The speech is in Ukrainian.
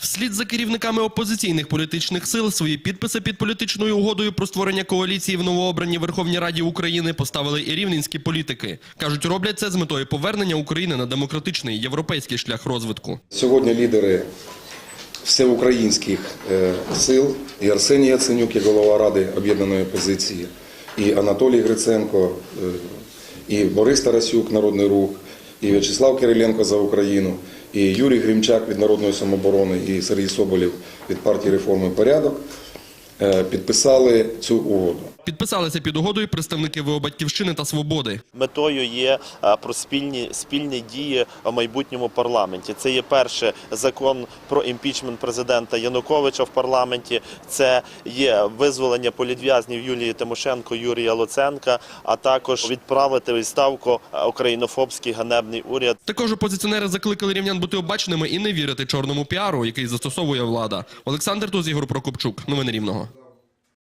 Вслід за керівниками опозиційних політичних сил свої підписи під політичною угодою про створення коаліції в новообраній Верховній Раді України поставили і рівненські політики. кажуть, роблять це з метою повернення України на демократичний європейський шлях розвитку. Сьогодні лідери всеукраїнських е, сил і Арсеній Яценюк, як голова Ради об'єднаної опозиції, і Анатолій Гриценко, е, і Борис Тарасюк, Народний Рух, і В'ячеслав Кириленко за Україну, і Юрій Грімчак від Народної самооборони, і Сергій Соболєв від партії Реформи порядок підписали цю угоду. Підписалися під угодою представники ВО «Батьківщини» та «Свободи». Метою є е, про спільні спільні дії у майбутньому парламенті. Це є перше закон про імпічмент президента Януковича в парламенті. Це є визволення політв'язнів Юлії Тимошенко, Юрія Луценка, а також відправити відставку е, українофобський ганебний уряд. Також опозиціонери закликали рівнян бути обачними і не вірити чорному піару, який застосовує влада. Олександр Туз, Ігор Прокопчук. Новини Рівного.